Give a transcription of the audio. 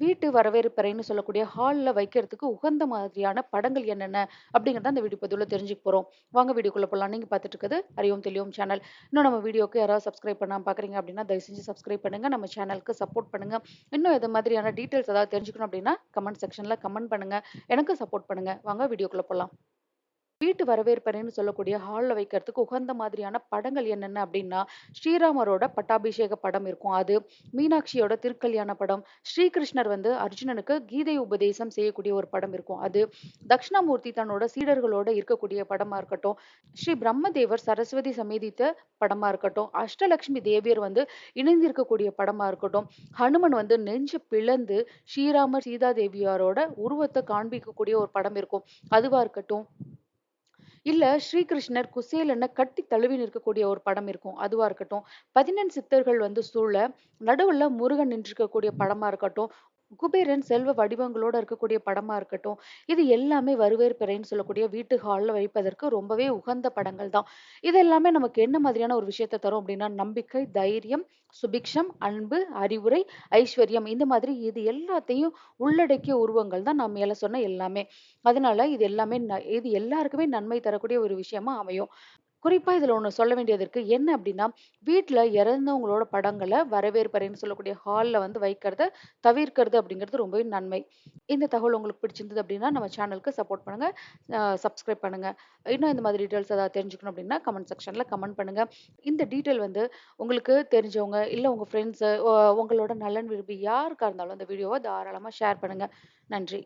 வீட்டு வரவேற்பறைன்னு சொல்லக்கூடிய ஹாலில் வைக்கிறதுக்கு உகந்த மாதிரியான படங்கள் என்னென்ன அப்படிங்கிறத அந்த வீடியோ பதிவில் தெரிஞ்சுக்க போகிறோம் வாங்க வீடியோக்குள்ளே போலாம். நீங்கள் பார்த்துட்டு இருக்குது அறிவோம் தெளிவோம் சேனல். இன்னும் நம்ம வீடியோக்கு யாராவது சப்ஸ்கிரைப் பண்ணாமல் பார்க்குறீங்க அப்படின்னா, தயவு செஞ்சு சப்ஸ்கிரைப் பண்ணுங்கள் நம்ம சேனலுக்கு சப்போர்ட் பண்ணுங்க. இன்னும் எது மாதிரியான டீட்டெயில்ஸ் ஏதாவது தெரிஞ்சுக்கணும் அப்படின்னா, கமெண்ட் செக்ஷனில் கமெண்ட் பண்ணுங்கள் எனக்கு சப்போர்ட் பண்ணுங்கள் வாங்க வீடியோக்குள்ளே போகலாம் வீட்டு வரவேற்பறைன்னு சொல்லக்கூடிய ஹாலில் வைக்கிறதுக்கு உகந்த மாதிரியான படங்கள் என்னென்ன அப்படின்னா, ஸ்ரீராமரோட பட்டாபிஷேக படம் இருக்கும். அது மீனாட்சியோட திருக்கல்யாண படம், ஸ்ரீகிருஷ்ணர் வந்து அர்ஜுனனுக்கு கீதை உபதேசம் செய்யக்கூடிய ஒரு படம் இருக்கும். அது தக்ஷணாமூர்த்தி தன்னோட சீடர்களோட இருக்கக்கூடிய படமா இருக்கட்டும், ஸ்ரீ பிரம்மதேவர் சரஸ்வதி சமேதித்த படமா இருக்கட்டும், அஷ்டலட்சுமி தேவியர் வந்து இணைந்திருக்கக்கூடிய படமா இருக்கட்டும், ஹனுமன் வந்து நெஞ்சு பிளந்து ஸ்ரீராமர் சீதா தேவியாரோட உருவத்தை காண்பிக்கக்கூடிய ஒரு படம் இருக்கும். அதுவா இருக்கட்டும், இல்ல ஸ்ரீகிருஷ்ணர் குசேலனை கட்டி தழுவி நிற்கக்கூடிய ஒரு படம் இருக்கும். அதுவா இருக்கட்டும். 14 சித்தர்கள் வந்து சூழ நடுவுல முருகன் நின்றிருக்கக்கூடிய படமா இருக்கட்டும். குபேரன் செல்வ வடிவங்களோட இருக்கக்கூடிய படமா இருக்கட்டும். இது எல்லாமே வரவேற்பறைன்னு சொல்லக்கூடிய வீட்டு ஹாலில் வைப்பதற்கு ரொம்பவே உகந்த படங்கள் தான். இது எல்லாமே நமக்கு என்ன மாதிரியான ஒரு விஷயத்த தரும் அப்படின்னா, நம்பிக்கை, தைரியம், சுபிக்ஷம், அன்பு, அறிவுரை, ஐஸ்வர்யம் இந்த மாதிரி இது எல்லாத்தையும் உள்ளடக்கிய உருவங்கள் தான் நான் மேலே சொன்ன எல்லாமே. அதனால இது எல்லாமே ந இது எல்லாருக்குமே நன்மை தரக்கூடிய ஒரு விஷயமா அமையும். குறிப்பா இதுல ஒண்ணு சொல்ல வேண்டியது இருக்கு. என்ன அப்படின்னா, வீட்ல இறந்தவங்களோட படங்களை வரவேற்பறைன்னு சொல்லக்கூடிய ஹால்ல வந்து வைக்கிறத தவிர்க்கிறது அப்படிங்கிறது ரொம்பவே நன்மை. இந்த தகவல் உங்களுக்கு பிடிச்சிருந்தது அப்படின்னா, நம்ம சேனலுக்கு சப்போர்ட் பண்ணுங்க. சப்ஸ்கிரைப் பண்ணுங்க. இன்னும் இந்த மாதிரி டீட்டெயில்ஸ் ஏதாவது தெரிஞ்சுக்கணும் அப்படின்னா, கமெண்ட் செக்ஷன்ல கமெண்ட் பண்ணுங்க. இந்த டீட்டெயில் வந்து உங்களுக்கு தெரிஞ்சவங்க, இல்ல உங்க ஃப்ரெண்ட்ஸு, உங்களோட நலன் விரும்பி யாருக்கா இருந்தாலும் இந்த வீடியோவை தாராளமா ஷேர் பண்ணுங்க. நன்றி.